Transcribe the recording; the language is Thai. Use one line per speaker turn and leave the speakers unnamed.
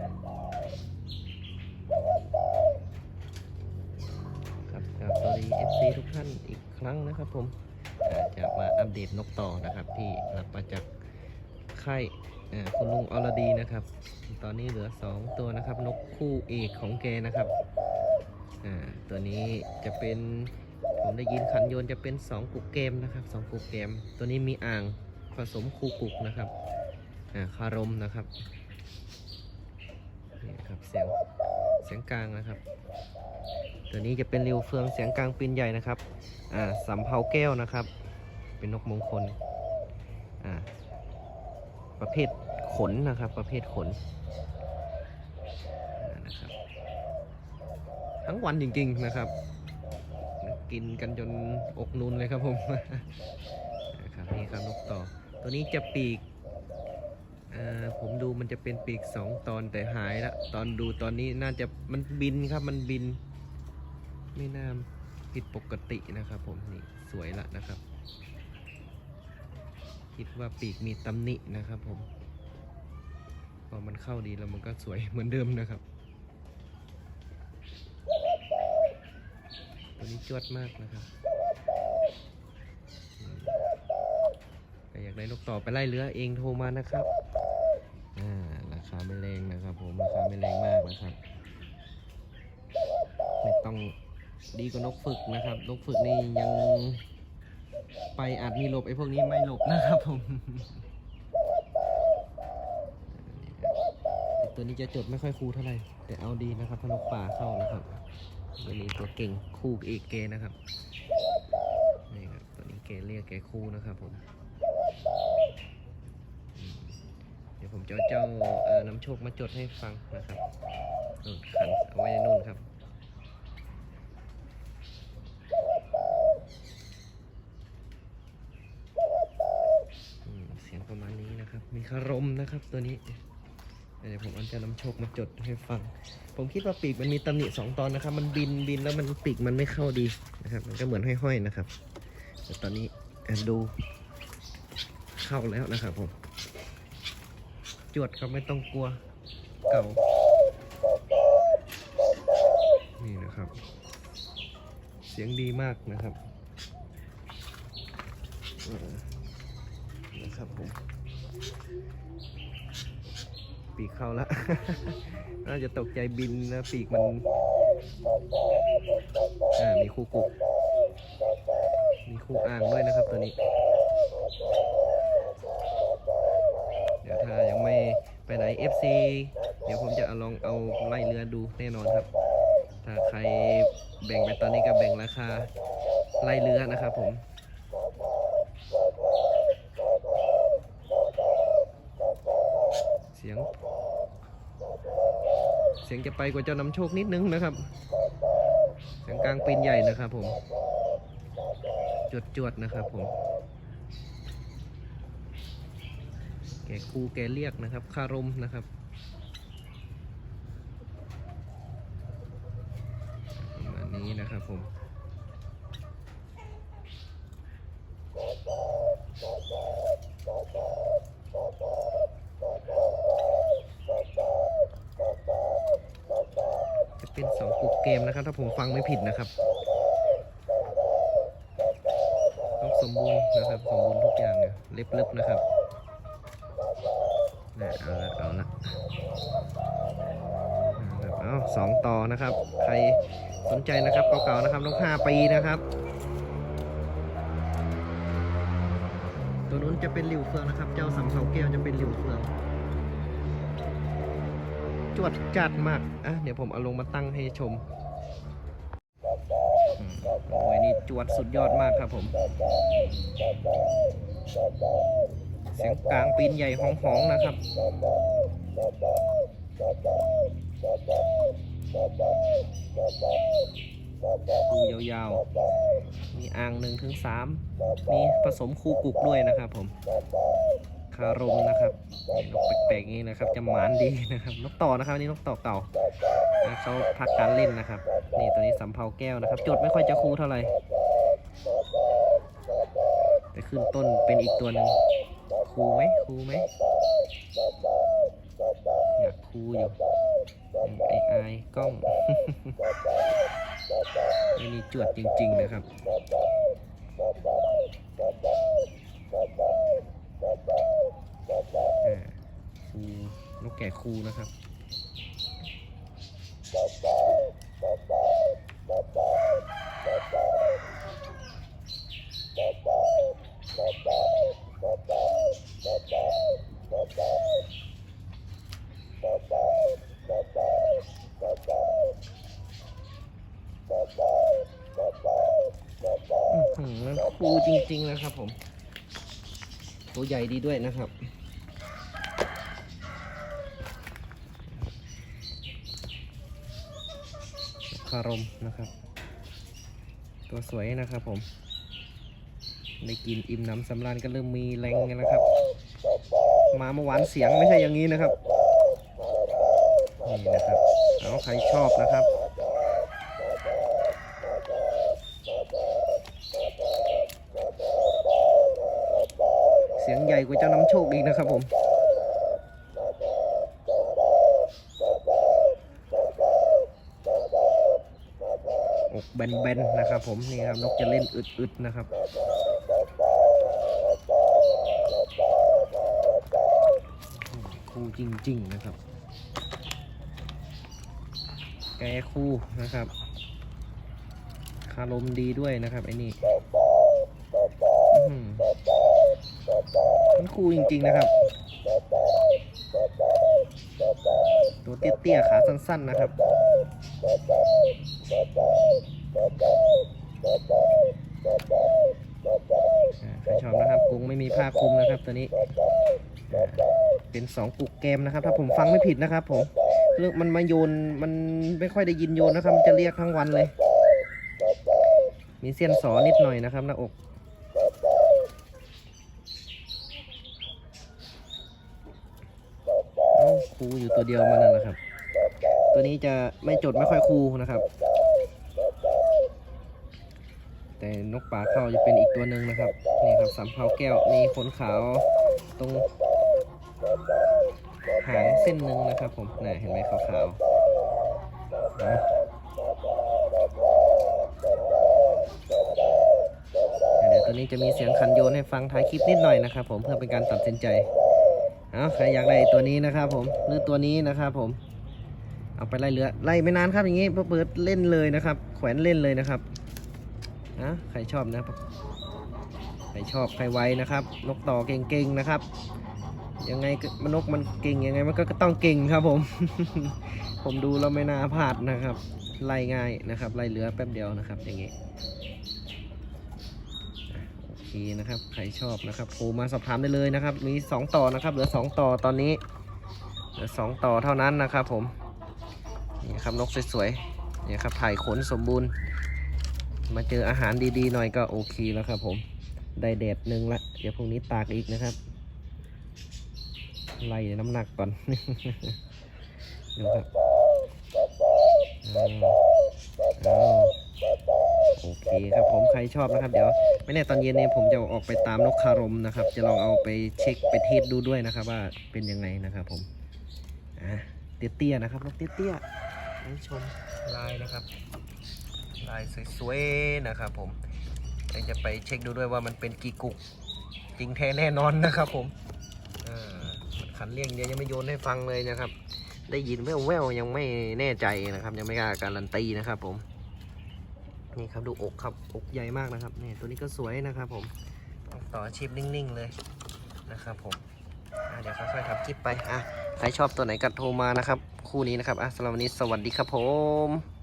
ครับครับสวัสดี FC ทุกท่านอีกครั้งนะครับผมจะมาอัปเดตนกต่อนะครับ ที่รับมาจากค่ายคุณลุงอรดีนะครับ ตอนนี้เหลือ 2 ตัวนะครับ นกคู่เอกของแกนะครับตัวนี้จะเป็นผมได้ยินขันโยนจะเป็น 2 กุกเกมนะครับ 2 กุกเกม ตัวนี้มีอ่างผสมคู่กุกนะครับคารมนะครับ นะครับเสียงเสียงกลางนะครับ ตัวนี้จะเป็นริวเฟืองเสียงกลางปีนใหญ่นะครับอ่าสำเภาแก้วนะครับ เป็นนกมงคลอ่าประเภทขนนะครับ ประเภทขนนะครับ ทั้งวันจริงๆนะครับ กินกันจนอกนุนเลยครับผมนะครับนี่ครับนกต่อ ตัวนี้จะปีก ผมดูมันจะเป็นปีกสองตอนแต่หายละตอนดูตอนนี้น่าจะมันบินครับมันบิน ไม่น่าผิดปกตินะครับผมนี่สวยละนะครับ คิดว่าปีกมีตำหนินะครับผมพอมันเข้าดีแล้วมันก็สวยเหมือนเดิมนะครับตัวนี้จวดมากนะครับอยากได้นกต่อไปไล่เรือเองโทรมานะครับ ไม่แรงนะครับ ผมราคาไม่แรงมากนะครับ ไม่ต้องดีกว่านกฝึกนะครับ นกฝึกนี่ยังไปอาจมีหลบไอ้พวกนี้ไม่หลบนะครับผมตัวนี้จะจดไม่ค่อยคูเท่าไหร่แต่เอาดีนะครับพนกป่าเข้านะครับตัวนี้ตัวเก่งคู่เอกเกนะครับนี่ครับตัวนี้เกเรียกแกคู่นะครับผมอืมเดี๋ยว ผมจะเอาเจ้าน้ำโชคมาจดให้ฟังนะครับนู่นขันเอาไว้ในนู่นครับเสียงประมาณนี้นะครับ มีคารมนะครับตัวนี้เดี๋ยวผมเอาจะนำโชคมาจดให้ฟัง ผมคิดว่าปีกมันมีตำหนิสองตอนนะครับ มันบินบินแล้วมันปีกมันไม่เข้าดีนะครับ มันก็เหมือนห้อยๆนะครับ แต่ตอนนี้ดูเข้าแล้วนะครับผม จวดครับไม่ต้องกลัวเก่า นี่นะครับ เสียงดีมากนะครับนะครับผมปีกเข้าแล้วน่าจะตกใจบินนะปีกมันอ่ามีคู่กุกมีคู่อ่างด้วยนะครับตัวนี้ายังไม่ไปไหน FC เดี๋ยวผมจะอลองเอาไล่เรือดูแน่นอนครับ ถ้าใครแบ่งไปตอนนี้ก็แบ่งราคาไล่เรือนะครับผมเสียง เสียงจะไปกว่าเจ้านำโชคนิดนึงนะครับ เสียงกลางปีนใหญ่นะครับผม จวดจวดๆนะครับผม แกคูแกเรียกนะครับ คารมนะครับ ประมาณนี้นะครับผมจะเป็นสองกุกเกมนะครับ ถ้าผมฟังไม่ผิดนะครับต้องสมบูรณ์นะครับ สมบูรณ์ทุกอย่างเนี่ยเล็บๆนะครับ น่เอาละเอาละเอาสองต่อนะครับ ใครสนใจนะครับเก่าๆนะครับต้องห้าปีนะครับ ตัวนู้นจะเป็นหลิวเฟืองนะครับ เจ้าสำเภาแก้วจะเป็นหลิวเฟือง จวดจัดมากอะเดี๋ยวผมเอาลงมาตั้งให้ชมโอ้ยนี่จวดสุดยอดมากครับผม สียงกลางปีนใหญ่ห้องๆนะครับคูยาวๆ มีอ่างหนึ่งถึงสามมีผสมคู่กุกด้วยนะครับผม คารมนะครับนกแปลกๆนี้นะครับ จะหมานดีนะครับ นกต่อนะครับนี่นกต่อเก่าเขาพักการเล่นนะครับ นี่ตัวนี้สำเภาแก้วนะครับ จดไม่ค่อยจะคูเท่าไหร่แต่ขึ้นต้นเป็นอีกตัวหนึ่ง คูไหมคูไหมอยากคูอยู่ไอไอายกล้องไม่มีจวดจริง ๆ นะครับคูนกแก่คูนะครับ อื้อหือคูจ ริงๆนะครับผมตัวใหญ่ดีด้วยนะครับ คารมนะครับ ตัวสวยนะครับผมได้กินอิ่มน้ำสำราญก็เริ่มมีแรงกันแล้วครับ มาเมื่อวานเสียงไม่ใช่อย่างนี้นะครับ นี่นะครับ เอาใครชอบนะครับ เสียงให ญ่กว่าเจ้าน้ำโชคอีกนะครับผมอกแบนๆนะครับผมนี่ครับนกจะเล่นอึดๆนะครับคู่จริง ๆนะครับ แกคู่นะครับ คารมดีด้วยนะครับไอ้นี่ คู่จริง ๆ นะครับ ตัวเตี้ยๆขาสั้น ๆ นะครับ ใครชอบนะครับกรุงไม่มีผ้าคลุมนะครับตัวนี้ เป็นสองกุกเกมนะครับ ถ้าผมฟังไม่ผิดนะครับผมเรื่องมันมาโยนมันไม่ค่อยได้ยินโยนนะครับ มันจะเรียกทั้งวันเลย มีเสี้ยนสอนิดหน่อยนะครับหน้าอกเอ้า ครูอยู่ตัวเดียวมันนั่นแหละครับ ตัวนี้จะไม่จดไม่ค่อยคูนะครับ แต่นกป่าเข้าจะเป็นอีกตัวหนึ่งนะครับนี่ครับสำเภาแก้วมีขนขาวตรงหางเส้นหนึ่งนะครับผมน่เห็นไหมขาวๆนะเดี๋ยวตัวนี้จะมีเสียงคันโยนให้ฟังท้ายคลิปนิดหน่อยนะครับผมเพื่อเป็นการตัดสินใจ เอาใครอยากได้ตัวนี้นะครับผมหรือตัวนี้นะครับผม เอาไปไล่เรือไล่ไม่นานครับอย่างนี้พอเปิดเล่นเลยนะครับ แขวนเล่นเลยนะครับนะใครชอบนะครับใครชอบใครไวนะครับ นกต่อเก่งๆนะครับ ยังไงมันนกมันเก่งยังไงมันก็ต้องเก่งครับผม ผมดูแล้วไม่น่าพลาดนะครับไล่ง่ายนะครับไล่เหลือแป๊บเดียวนะครับ อย่างงี้ เคนะครับ ใครชอบนะครับโทรมาสอบถามได้เลยนะครับ มีสองต่อนะครับ เหลือสองต่อตอนนี้ เหลือสองต่อเท่านั้นนะครับ ผม นี่ครับนกสวยๆ นี่ครับถ่ายขนสมบูรณ์ มาเจออาหารดีๆ หน่อยก็โอเคแล้วครับ ผม ได้แดดหนึ่งละ เดี๋ยวพรุ่งนี้ตากอีกนะครับ ไล่น้ำหนักก่อน ดูครับอ้าวอ้าว โอเคครับผมใครชอบนะครับเดี๋ยวไม่แน่ตอนเย็นนี้ผมจะออกไปตามนกคารมนะครับ จะลองเอาไปเช็คไปเทสดูด้วยนะครับ ว่าเป็นยังไงนะครับผมอะเตี้ยๆนะครับนกเตี้ยๆให้ชมลายนะครับ ลายสวยๆนะครับผมเดี๋ยวจะไปเช็คดูด้วยว่ามันเป็นกี่กุกจริงแท้แน่นอนนะครับผมขันเลี่ยงเดียวยังไม่โยนให้ฟังเลยนะครับ ได้ยินแว่วๆยังไม่แน่ใจนะครับ ยังไม่กล้าการันตีนะครับผม นี่ครับดูอกครับอกใหญ่มากนะครับนี่ตัวนี้ก็สวยนะครับผมต่ออาชีพนิ่งๆเลยนะครับผมเดี๋ยวค่อยๆทำคลิปไปอะใครชอบตัวไหนก็โทรมานะครับ คู่นี้นะครับอะสำหรับวันนี้สวัสดีครับผม